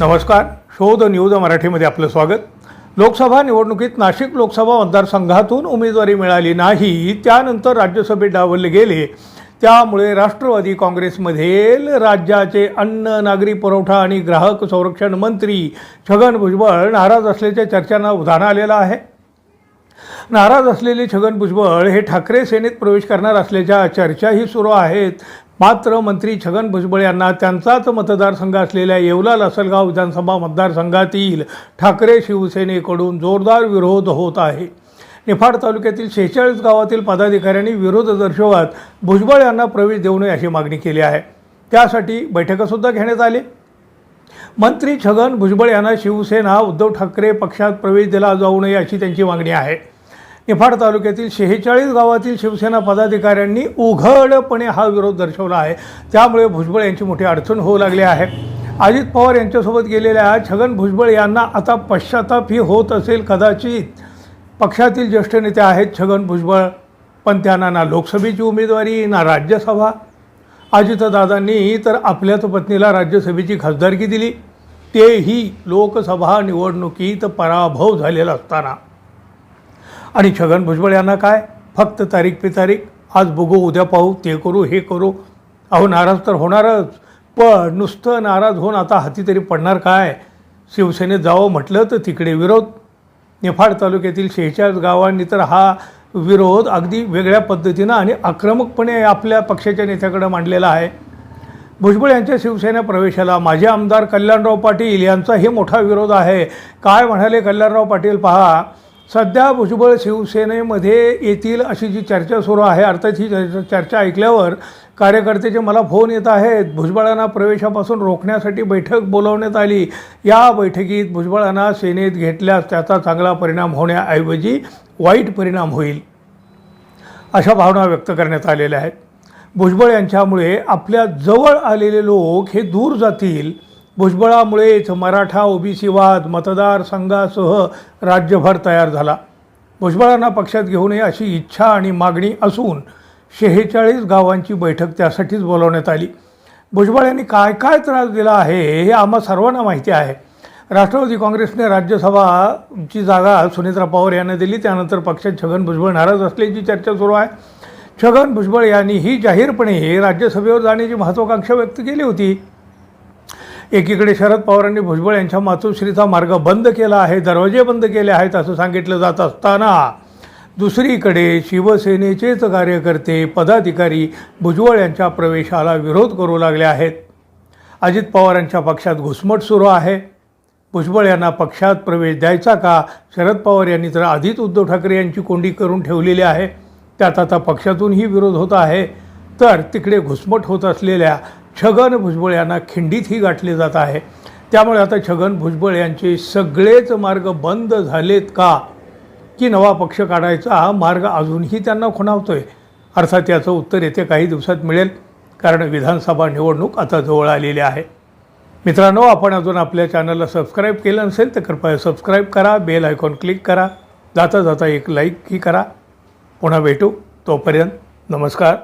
नमस्कार. शोध न्यूज मराठीमध्ये आपलं स्वागत. लोकसभा निवडणुकीत नाशिक लोकसभा मतदारसंघातून उमेदवारी मिळाली नाही त्यानंतर राज्यसभेत डावलले गेले. त्यामुळे राष्ट्रवादी काँग्रेसमधील राज्याचे अन्न नागरी पुरवठा आणि ग्राहक संरक्षण मंत्री छगन भुजबळ नाराज असल्याच्या चर्चांना उधाण आलेलं आहे. नाराज असलेले छगन भुजबळ हे ठाकरे सेनेत प्रवेश करणार असल्याच्या चर्चाही सुरू आहेत. मात्र मंत्री छगन भुजबळ यांना त्यांचाच मतदारसंघ असलेल्या येवला लासलगाव विधानसभा मतदारसंघातील ठाकरे शिवसेनेकडून जोरदार विरोध होत आहे. निफाड तालुक्यातील शेहेचाळीस गावातील पदाधिकाऱ्यांनी विरोध दर्शवत भुजबळ यांना प्रवेश देऊ नये अशी मागणी केली आहे. त्यासाठी बैठकासुद्धा घेण्यात आली. मंत्री छगन भुजबळ यांना शिवसेना उद्धव ठाकरे पक्षात प्रवेश दिला जाऊ नये अशी त्यांची मागणी आहे. निफाड तालुक्यातील शेहेचाळीस गावातील शिवसेना पदाधिकाऱ्यांनी उघडपणे हा विरोध दर्शवला आहे. त्यामुळे भुजबळ यांची मोठी अडचण होऊ लागली आहे. अजित पवार यांच्यासोबत गेलेल्या छगन भुजबळ यांना आता पश्चातापही होत असेल कदाचित. पक्षातील ज्येष्ठ नेते आहेत छगन भुजबळ पण त्यांना ना लोकसभेची उमेदवारी ना राज्यसभा. अजितदादांनी तर आपल्याच पत्नीला राज्यसभेची खासदारकी दिली. तेही लोकसभा निवडणुकीत पराभव झालेला असताना. आणि छगन भुजबळ यांना काय? फक्त तारीख पे तारीख आज बघू उद्या पाहू ते करू हे करू. अहो नाराज तर होणारच पण नुसतं नाराज होऊन आता हाती तरी पडणार काय? शिवसेनेत जावं म्हटलं तर तिकडे विरोध. निफाड तालुक्यातील शेहेचाळीस गावांनी तर हा विरोध अगदी वेगळ्या पद्धतीनं आणि आक्रमकपणे आपल्या पक्षाच्या नेत्याकडे मांडलेला आहे. भुजबळ यांच्या शिवसेना प्रवेशाला माजी आमदार कल्याणराव पाटील यांचाही मोठा विरोध आहे. काय म्हणाले कल्याणराव पाटील? पहा सध्या भुजबळ शिवसेनेमध्ये येतील अशी जी चर्चा सुरू आहे अर्थात ही चर्चा- ऐकल्यावर कार्यकर्त्याचे मला फोन येत आहेत. भुजबळांना प्रवेशापासून रोखण्यासाठी बैठक बोलवण्यात आली. या बैठकीत भुजबळांना सेनेत घेतल्यास त्याचा चांगला परिणाम होण्याऐवजी वाईट परिणाम होईल अशा भावना व्यक्त करण्यात आलेल्या आहेत. भुजबळ यांच्यामुळे आपल्या जवळ आलेले लोक हे दूर जातील भुजबळामुळेच मराठा ओबीसीवाद मतदारसंघासह राज्यभर तयार झाला. भुजबळांना पक्षात घेऊ नये अशी इच्छा आणि मागणी असून शेहेचाळीस गावांची बैठक त्यासाठीच बोलवण्यात आली. भुजबळ यांनी काय काय त्रास दिला आहे हे आम्हा सर्वांना माहिती आहे. राष्ट्रवादी काँग्रेसने राज्यसभाची जागा सुनेत्रा पवार यांना दिली. त्यानंतर पक्षात छगन भुजबळ नाराज असल्याची चर्चा सुरू आहे. छगन भुजबळ यांनी ही जाहीरपणे राज्यसभेवर जाण्याची महत्त्वाकांक्षा व्यक्त केली होती. एकीकडे शरद पवारांनी भुजबळ यांच्या मातोश्रीचा मार्ग बंद केला आहे दरवाजे बंद केले आहेत असं सांगितलं जात असताना. दुसरीकडे शिवसेनेचेच कार्यकर्ते पदाधिकारी भुजबळ यांच्या प्रवेशाला विरोध करू लागले आहेत. अजित पवारांच्या पक्षात घुसमट सुरू आहे. भुजबळ यांना पक्षात प्रवेश द्यायचा का? शरद पवार यांनी तर आधीच उद्धव ठाकरे यांची कोंडी करून ठेवलेली आहे. त्यात आता पक्षातूनही विरोध होत आहे. तर तिकडे घुसमट होत असलेल्या छगन भुजबळ यांना खिंडीतही गाठले जात आहे. त्यामुळे आता छगन भुजबळ यांचे सगळेच मार्ग बंद झालेत का? की नवा पक्ष काढायचा हा मार्ग अजूनही त्यांना खुणावतोय? अर्थात याचं उत्तर येत्या काही दिवसात मिळेल. कारण विधानसभा निवडणूक आता जवळ आलेली आहे. मित्रांनो आपण अजून आपल्या चॅनलला सबस्क्राईब केलं नसेल तर कृपया सबस्क्राईब करा बेल आयकॉन क्लिक करा. जाता जाता एक लाईकही करा. पुन्हा भेटू. तोपर्यंत नमस्कार.